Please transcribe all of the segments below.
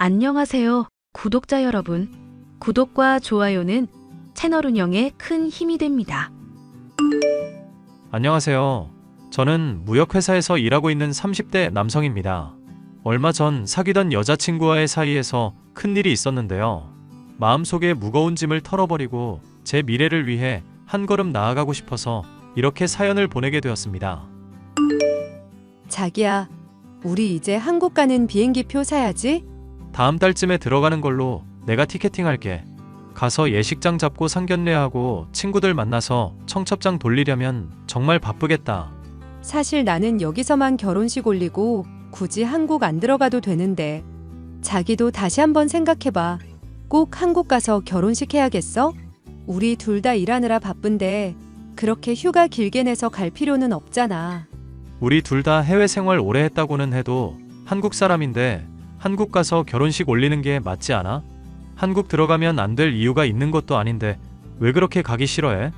안녕하세요, 구독자 여러분. 구독과 좋아요는 채널 운영에 큰 힘이 됩니다. 안녕하세요. 저는 무역회사에서 일하고 있는 30대 남성입니다. 얼마 전 사귀던 여자친구와의 사이에서 큰일이 있었는데요. 마음속에 무거운 짐을 털어버리고 제 미래를 위해 한 걸음 나아가고 싶어서 이렇게 사연을 보내게 되었습니다. 자기야, 우리 이제 한국 가는 비행기 표 사야지. 다음 달쯤에 들어가는 걸로 내가 티켓팅 할게. 가서 예식장 잡고 상견례하고 친구들 만나서 청첩장 돌리려면 정말 바쁘겠다. 사실 나는 여기서만 결혼식 올리고 굳이 한국 안 들어가도 되는데. 자기도 다시 한번 생각해봐. 꼭 한국 가서 결혼식 해야겠어? 우리 둘 다 일하느라 바쁜데 그렇게 휴가 길게 내서 갈 필요는 없잖아. 우리 둘 다 해외 생활 오래 했다고는 해도 한국 사람인데 한국 가서 결혼식 올리는 게 맞지 않아? 한국 들어가면 안 될 이유가 있는 것도 아닌데 왜 그렇게 가기 싫어해?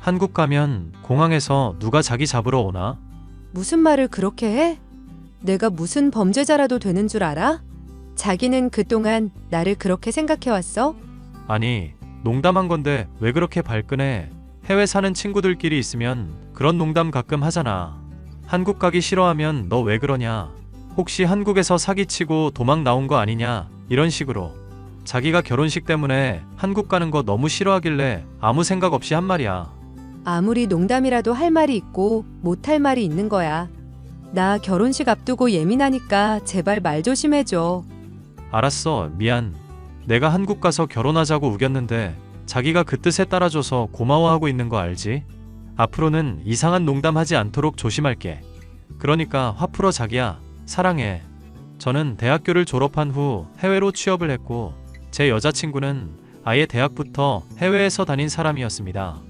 한국 가면 공항에서 누가 자기 잡으러 오나? 무슨 말을 그렇게 해? 내가 무슨 범죄자라도 되는 줄 알아? 자기는 그동안 나를 그렇게 생각해왔어? 아니, 농담한 건데 왜 그렇게 발끈해? 해외 사는 친구들끼리 있으면 그런 농담 가끔 하잖아. 한국 가기 싫어하면 너 왜 그러냐? 혹시 한국에서 사기치고 도망 나온 거 아니냐? 이런 식으로. 자기가 결혼식 때문에 한국 가는 거 너무 싫어하길래 아무 생각 없이 한 말이야. 아무리 농담이라도 할 말이 있고 못할 말이 있는 거야. 나 결혼식 앞두고 예민하니까 제발 말 조심해줘. 알았어, 미안. 내가 한국 가서 결혼하자고 우겼는데 자기가 그 뜻에 따라줘서 고마워하고 있는 거 알지? 앞으로는 이상한 농담 하지 않도록 조심할게. 그러니까 화 풀어 자기야. 사랑해. 저는 대학교를 졸업한 후 해외로 취업을 했고 제 여자친구는 아예 대학부터 해외에서 다닌 사람이었습니다.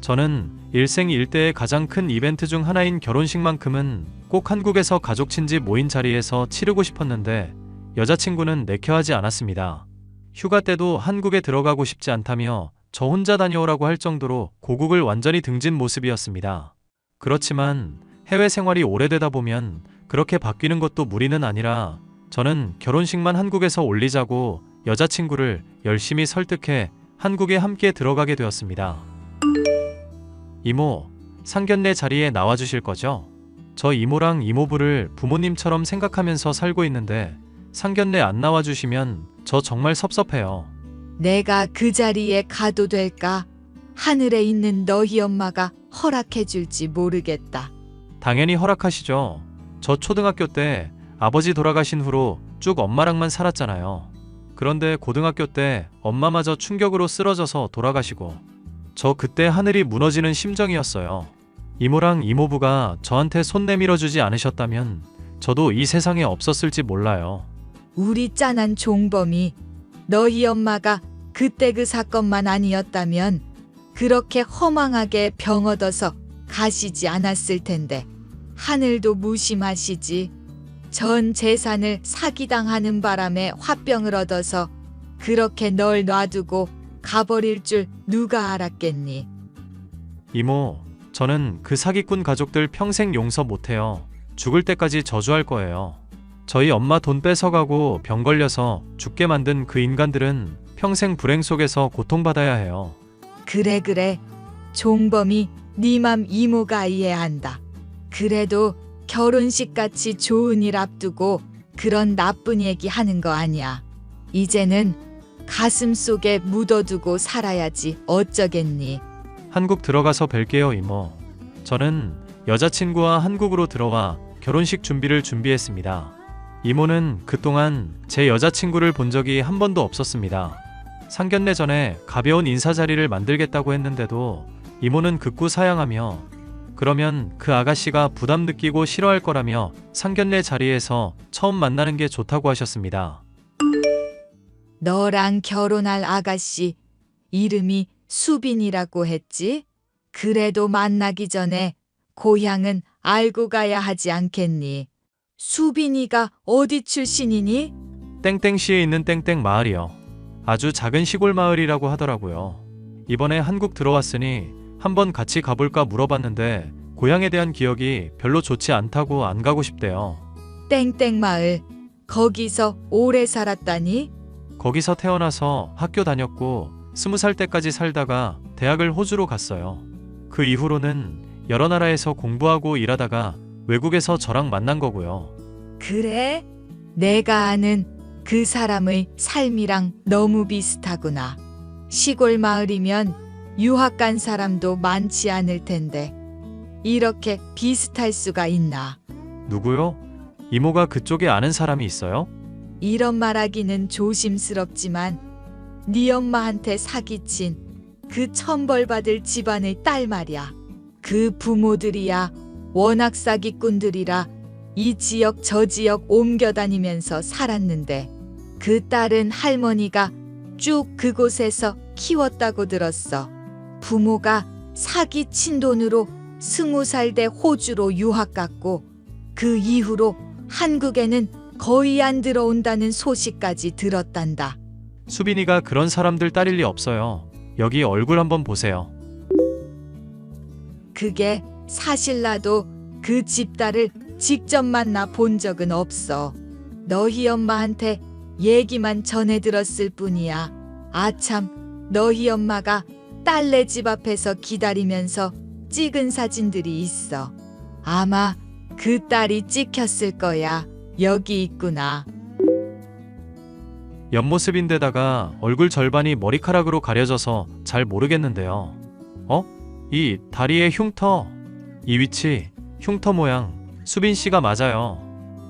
저는 일생 일대의 가장 큰 이벤트 중 하나인 결혼식만큼은 꼭 한국에서 가족 친지 모인 자리에서 치르고 싶었는데 여자친구는 내켜하지 않았습니다. 휴가 때도 한국에 들어가고 싶지 않다며 저 혼자 다녀오라고 할 정도로 고국을 완전히 등진 모습이었습니다. 그렇지만 해외 생활이 오래되다 보면 그렇게 바뀌는 것도 무리는 아니라 저는 결혼식만 한국에서 올리자고 여자친구를 열심히 설득해 한국에 함께 들어가게 되었습니다. 이모, 상견례 자리에 나와주실 거죠? 저 이모랑 이모부를 부모님처럼 생각하면서 살고 있는데 상견례 안 나와주시면 저 정말 섭섭해요. 내가 그 자리에 가도 될까? 하늘에 있는 너희 엄마가 허락해 줄지 모르겠다. 당연히 허락하시죠. 저 초등학교 때 아버지 돌아가신 후로 쭉 엄마랑만 살았잖아요. 그런데 고등학교 때 엄마마저 충격으로 쓰러져서 돌아가시고 저 그때 하늘이 무너지는 심정이었어요. 이모랑 이모부가 저한테 손 내밀어 주지 않으셨다면 저도 이 세상에 없었을지 몰라요. 우리 짠한 종범이 너희 엄마가 그때 그 사건만 아니었다면 그렇게 허망하게 병 얻어서 가시지 않았을 텐데 하늘도 무심하시지 전 재산을 사기당하는 바람에 화병을 얻어서 그렇게 널 놔두고 가버릴 줄 누가 알았겠니? 이모, 저는 그 사기꾼 가족들 평생 용서 못해요. 죽을 때까지 저주할 거예요. 저희 엄마 돈 뺏어가고 병 걸려서 죽게 만든 그 인간들은 평생 불행 속에서 고통받아야 해요. 그래 그래 종범이 네 맘 이모가 이해한다. 그래도 결혼식 같이 좋은 일 앞두고 그런 나쁜 얘기 하는 거 아니야. 이제는 가슴 속에 묻어두고 살아야지 어쩌겠니. 한국 들어가서 뵐게요, 이모. 저는 여자친구와 한국으로 들어와 결혼식 준비를 준비했습니다. 이모는 그동안 제 여자친구를 본 적이 한 번도 없었습니다. 상견례 전에 가벼운 인사 자리를 만들겠다고 했는데도 이모는 극구 사양하며 그러면 그 아가씨가 부담 느끼고 싫어할 거라며 상견례 자리에서 처음 만나는 게 좋다고 하셨습니다. 너랑 결혼할 아가씨 이름이 수빈이라고 했지? 그래도 만나기 전에 고향은 알고 가야 하지 않겠니? 수빈이가 어디 출신이니? 땡땡시에 있는 땡땡 마을이요. 아주 작은 시골 마을이라고 하더라고요. 이번에 한국 들어왔으니 한번 같이 가볼까 물어봤는데 고향에 대한 기억이 별로 좋지 않다고 안 가고 싶대요. 땡땡 마을. 거기서 오래 살았다니? 거기서 태어나서 학교 다녔고 스무 살 때까지 살다가 대학을 호주로 갔어요. 그 이후로는 여러 나라에서 공부하고 일하다가 외국에서 저랑 만난 거고요. 그래? 내가 아는 그 사람의 삶이랑 너무 비슷하구나. 시골 마을이면 유학 간 사람도 많지 않을 텐데 이렇게 비슷할 수가 있나? 누구요? 이모가 그쪽에 아는 사람이 있어요? 이런 말하기는 조심스럽지만 네 엄마한테 사기친 그 천벌받을 집안의 딸 말이야. 그 부모들이야 워낙 사기꾼들이라 이 지역 저 지역 옮겨 다니면서 살았는데 그 딸은 할머니가 쭉 그곳에서 키웠다고 들었어. 부모가 사기 친 돈으로 스무 살 때 호주로 유학 갔고 그 이후로 한국에는 거의 안 들어온다는 소식까지 들었단다. 수빈이가 그런 사람들 딸일 리 없어요. 여기 얼굴 한번 보세요. 그게 사실 나도 그 집딸을 직접 만나 본 적은 없어. 너희 엄마한테 얘기만 전해 들었을 뿐이야. 아참, 너희 엄마가 딸네 집 앞에서 기다리면서 찍은 사진들이 있어. 아마 그 딸이 찍혔을 거야. 여기 있구나. 옆모습인데다가 얼굴 절반이 머리카락으로 가려져서 잘 모르겠는데요. 어? 이 다리의 흉터. 이 위치, 흉터 모양. 수빈 씨가 맞아요.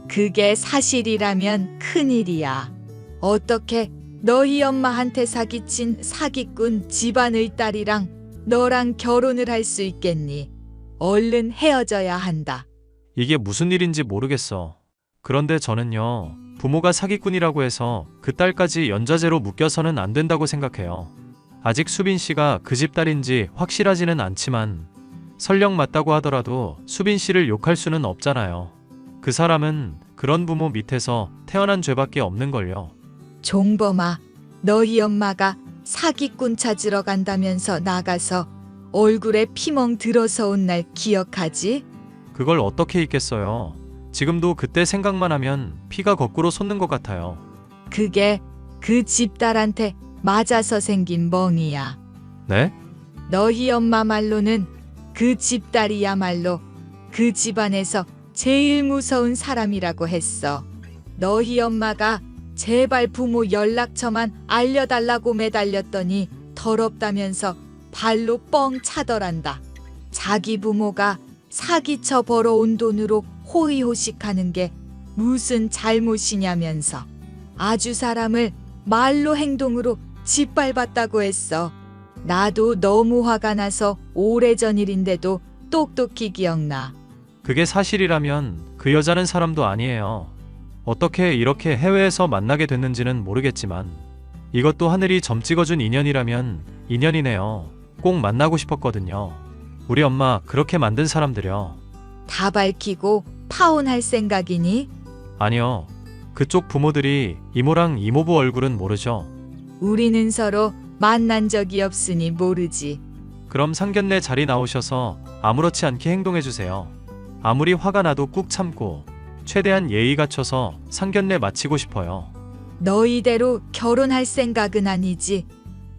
그게 사실이라면 큰일이야. 어떻게 너희 엄마한테 사기친 사기꾼 집안의 딸이랑 너랑 결혼을 할 수 있겠니? 얼른 헤어져야 한다. 이게 무슨 일인지 모르겠어. 그런데 저는요, 부모가 사기꾼이라고 해서 그 딸까지 연좌제로 묶여서는 안 된다고 생각해요. 아직 수빈 씨가 그 집 딸인지 확실하지는 않지만, 설령 맞다고 하더라도 수빈 씨를 욕할 수는 없잖아요. 그 사람은 그런 부모 밑에서 태어난 죄밖에 없는걸요. 종범아, 너희 엄마가 사기꾼 찾으러 간다면서 나가서 얼굴에 피멍 들어서 온 날 기억하지? 그걸 어떻게 잊겠어요. 지금도 그때 생각만 하면 피가 거꾸로 솟는 것 같아요. 그게 그 집딸한테 맞아서 생긴 멍이야. 네? 너희 엄마 말로는 그 집딸이야말로 그 집안에서 제일 무서운 사람이라고 했어. 너희 엄마가 제발 부모 연락처만 알려달라고 매달렸더니 더럽다면서 발로 뻥 차더란다. 자기 부모가 사기쳐 벌어온 돈으로 호의호식하는 게 무슨 잘못이냐면서 아주 사람을 말로 행동으로 짓밟았다고 했어. 나도 너무 화가 나서 오래전 일인데도 똑똑히 기억나. 그게 사실이라면 그 여자는 사람도 아니에요. 어떻게 이렇게 해외에서 만나게 됐는지는 모르겠지만 이것도 하늘이 점 찍어준 인연이라면 인연이네요. 꼭 만나고 싶었거든요. 우리 엄마 그렇게 만든 사람들요. 다 밝히고 파혼할 생각이니? 아니요. 그쪽 부모들이 이모랑 이모부 얼굴은 모르죠. 우리는 서로 만난 적이 없으니 모르지. 그럼 상견례 자리 나오셔서 아무렇지 않게 행동해 주세요. 아무리 화가 나도 꾹 참고 최대한 예의 갖춰서 상견례 마치고 싶어요. 너희대로 결혼할 생각은 아니지.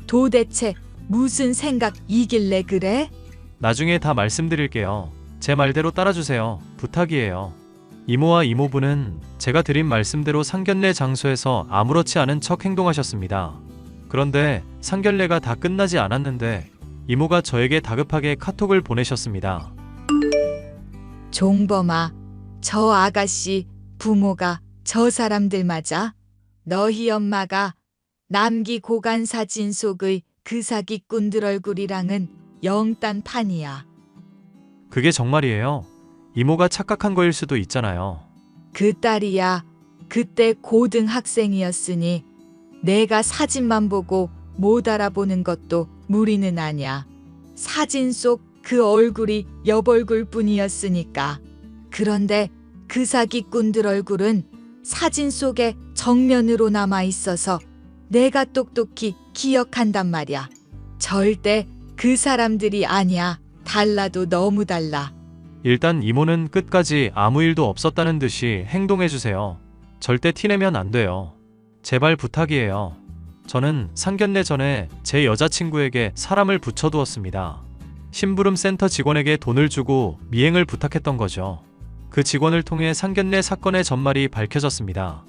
도대체 무슨 생각이길래 그래? 나중에 다 말씀드릴게요. 제 말대로 따라주세요. 부탁이에요. 이모와 이모부는 제가 드린 말씀대로 상견례 장소에서 아무렇지 않은 척 행동하셨습니다. 그런데 상견례가 다 끝나지 않았는데 이모가 저에게 다급하게 카톡을 보내셨습니다. 종범아, 저 아가씨 부모가 저 사람들 맞아? 너희 엄마가 남기 고간 사진 속의 그 사기꾼들 얼굴이랑은 영딴 판이야. 그게 정말이에요. 이모가 착각한 거일 수도 있잖아요. 그 딸이야. 그때 고등학생이었으니 내가 사진만 보고 못 알아보는 것도 무리는 아냐. 사진 속 그 얼굴이 옆얼굴 뿐이었으니까. 그런데 그 사기꾼들 얼굴은 사진 속에 정면으로 남아 있어서 내가 똑똑히 기억한단 말이야. 절대 그 사람들이 아니야. 달라도 너무 달라. 일단 이모는 끝까지 아무 일도 없었다는 듯이 행동해 주세요. 절대 티내면 안 돼요. 제발 부탁이에요. 저는 상견례 전에 제 여자친구에게 사람을 붙여두었습니다. 심부름 센터 직원에게 돈을 주고 미행을 부탁했던 거죠. 그 직원을 통해 상견례 사건의 전말이 밝혀졌습니다.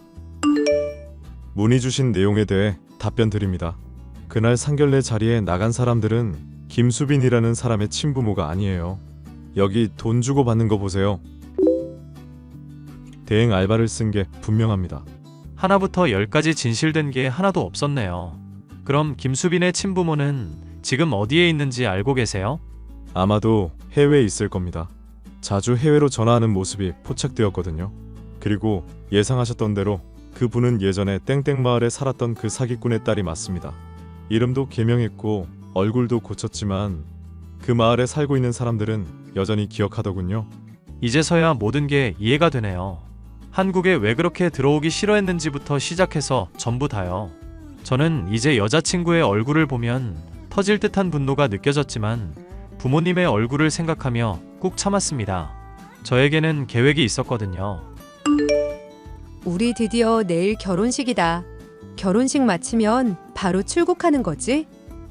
문의 주신 내용에 대해 답변 드립니다. 그날 상견례 자리에 나간 사람들은 김수빈이라는 사람의 친부모가 아니에요. 여기 돈 주고 받는 거 보세요. 대행 알바를 쓴 게 분명합니다. 하나부터 열까지 진실된 게 하나도 없었네요. 그럼 김수빈의 친부모는 지금 어디에 있는지 알고 계세요? 아마도 해외에 있을 겁니다. 자주 해외로 전화하는 모습이 포착되었거든요. 그리고 예상하셨던 대로 그분은 예전에 땡땡 마을에 살았던 그 사기꾼의 딸이 맞습니다. 이름도 개명했고 얼굴도 고쳤지만 그 마을에 살고 있는 사람들은 여전히 기억하더군요. 이제서야 모든 게 이해가 되네요. 한국에 왜 그렇게 들어오기 싫어했는지부터 시작해서 전부 다요. 저는 이제 여자친구의 얼굴을 보면 터질 듯한 분노가 느껴졌지만 부모님의 얼굴을 생각하며 꾹 참았습니다. 저에게는 계획이 있었거든요. 우리 드디어 내일 결혼식이다. 결혼식 마치면 바로 출국하는 거지?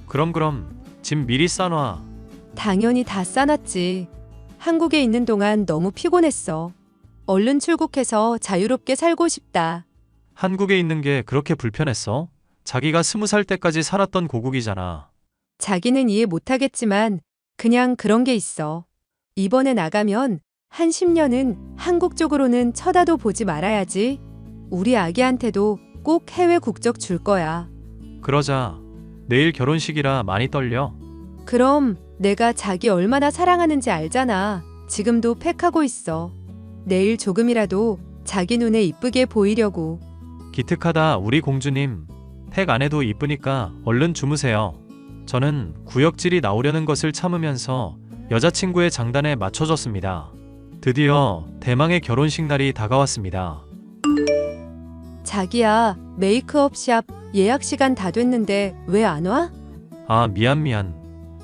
그럼 그럼 짐 미리 싸놔. 당연히 다 싸놨지. 한국에 있는 동안 너무 피곤했어. 얼른 출국해서 자유롭게 살고 싶다. 한국에 있는 게 그렇게 불편했어? 자기가 스무 살 때까지 살았던 고국이잖아. 자기는 이해 못하겠지만 그냥 그런 게 있어. 이번에 나가면 한 10년은 한국 쪽으로는 쳐다도 보지 말아야지. 우리 아기한테도 꼭 해외 국적 줄 거야. 그러자 내일 결혼식이라 많이 떨려. 그럼 내가 자기 얼마나 사랑하는지 알잖아. 지금도 팩하고 있어. 내일 조금이라도 자기 눈에 이쁘게 보이려고. 기특하다 우리 공주님. 팩 안 해도 이쁘니까 얼른 주무세요. 저는 구역질이 나오려는 것을 참으면서 여자친구의 장단에 맞춰줬습니다. 드디어 대망의 결혼식 날이 다가왔습니다. 자기야, 메이크업 샵 예약 시간 다 됐는데 왜 안 와? 아 미안 미안.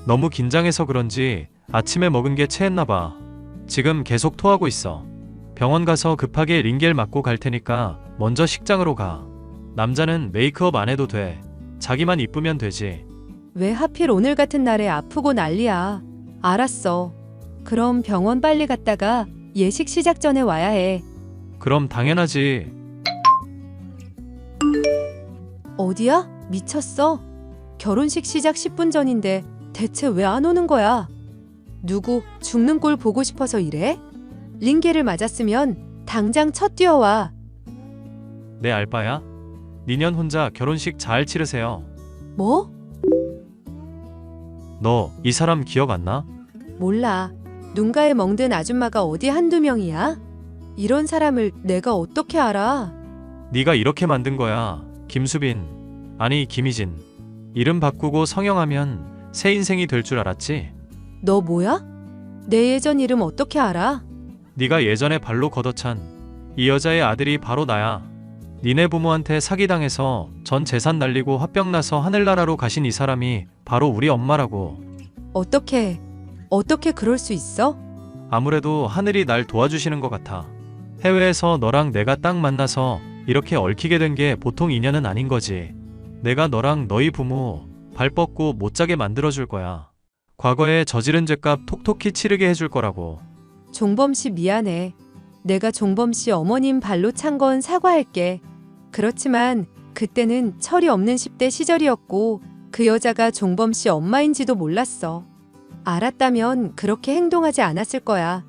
너무 긴장해서 그런지 아침에 먹은 게 체했나 봐. 지금 계속 토하고 있어. 병원 가서 급하게 링겔 맞고 갈 테니까 먼저 식장으로 가. 남자는 메이크업 안 해도 돼. 자기만 이쁘면 되지. 왜 하필 오늘 같은 날에 아프고 난리야. 알았어. 그럼 병원 빨리 갔다가 예식 시작 전에 와야 해. 그럼 당연하지. 어디야? 미쳤어? 결혼식 시작 10분 전인데 대체 왜 안 오는 거야? 누구 죽는 꼴 보고 싶어서 이래? 링게를 맞았으면 당장 첫 뛰어와. 내 알바야? 니년 혼자 결혼식 잘 치르세요. 뭐? 너 이 사람 기억 안 나? 몰라. 눈가에 멍든 아줌마가 어디 한두 명이야? 이런 사람을 내가 어떻게 알아? 네가 이렇게 만든 거야. 김수빈. 아니 김희진. 이름 바꾸고 성형하면 새 인생이 될 줄 알았지? 너 뭐야? 내 예전 이름 어떻게 알아? 네가 예전에 발로 걷어찬 이 여자의 아들이 바로 나야. 니네 부모한테 사기당해서 전 재산 날리고 화병 나서 하늘나라로 가신 이 사람이 바로 우리 엄마라고. 어떻게, 어떻게 그럴 수 있어? 아무래도 하늘이 날 도와주시는 것 같아. 해외에서 너랑 내가 딱 만나서 이렇게 얽히게 된 게 보통 인연은 아닌 거지. 내가 너랑 너희 부모 발 뻗고 못 자게 만들어줄 거야. 과거에 저지른 죄값 톡톡히 치르게 해줄 거라고. 종범 씨 미안해. 내가 종범 씨 어머님 발로 찬 건 사과할게. 그렇지만 그때는 철이 없는 10대 시절이었고 그 여자가 종범 씨 엄마인지도 몰랐어. 알았다면 그렇게 행동하지 않았을 거야.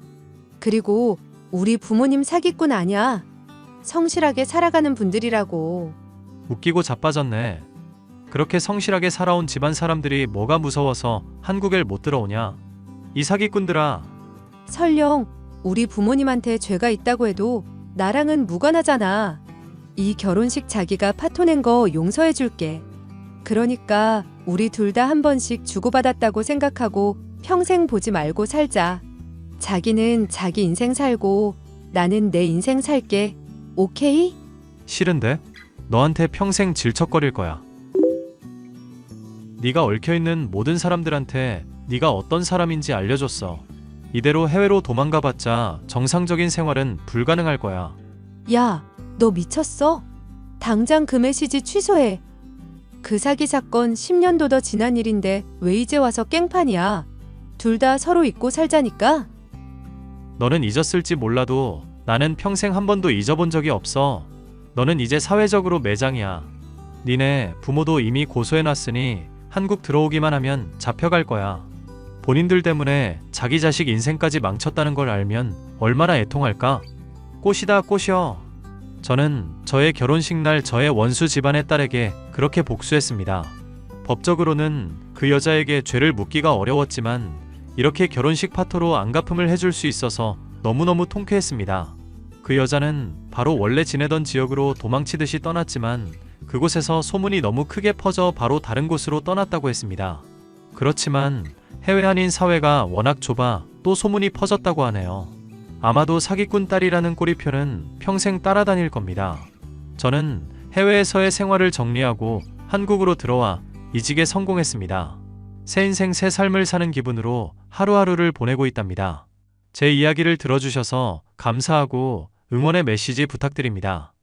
그리고 우리 부모님 사기꾼 아니야. 성실하게 살아가는 분들이라고. 웃기고 자빠졌네. 그렇게 성실하게 살아온 집안 사람들이 뭐가 무서워서 한국에 못 들어오냐. 이 사기꾼들아, 설령 우리 부모님한테 죄가 있다고 해도 나랑은 무관하잖아. 이 결혼식 자기가 파토낸 거 용서해 줄게. 그러니까 우리 둘 다 한 번씩 주고받았다고 생각하고 평생 보지 말고 살자. 자기는 자기 인생 살고 나는 내 인생 살게. 오케이? 싫은데? 너한테 평생 질척거릴 거야. 네가 얽혀있는 모든 사람들한테 네가 어떤 사람인지 알려줬어. 이대로 해외로 도망가봤자 정상적인 생활은 불가능할 거야. 야, 너 미쳤어? 당장 그 메시지 취소해. 그 사기 사건 10년도 더 지난 일인데 왜 이제 와서 깽판이야? 둘 다 서로 잊고 살자니까? 너는 잊었을지 몰라도 나는 평생 한 번도 잊어본 적이 없어. 너는 이제 사회적으로 매장이야. 니네 부모도 이미 고소해놨으니 한국 들어오기만 하면 잡혀갈 거야. 본인들 때문에 자기 자식 인생까지 망쳤다는 걸 알면 얼마나 애통할까? 꽃이다 꽃이여. 저는 저의 결혼식 날 저의 원수 집안의 딸에게 그렇게 복수했습니다. 법적으로는 그 여자에게 죄를 묻기가 어려웠지만 이렇게 결혼식 파토로 안갚음을 해줄 수 있어서 너무너무 통쾌했습니다. 그 여자는 바로 원래 지내던 지역으로 도망치듯이 떠났지만 그곳에서 소문이 너무 크게 퍼져 바로 다른 곳으로 떠났다고 했습니다. 그렇지만 해외 한인 사회가 워낙 좁아 또 소문이 퍼졌다고 하네요. 아마도 사기꾼 딸이라는 꼬리표는 평생 따라다닐 겁니다. 저는 해외에서의 생활을 정리하고 한국으로 들어와 이직에 성공했습니다. 새 인생 새 삶을 사는 기분으로 하루하루를 보내고 있답니다. 제 이야기를 들어주셔서 감사하고 응원의 메시지 부탁드립니다.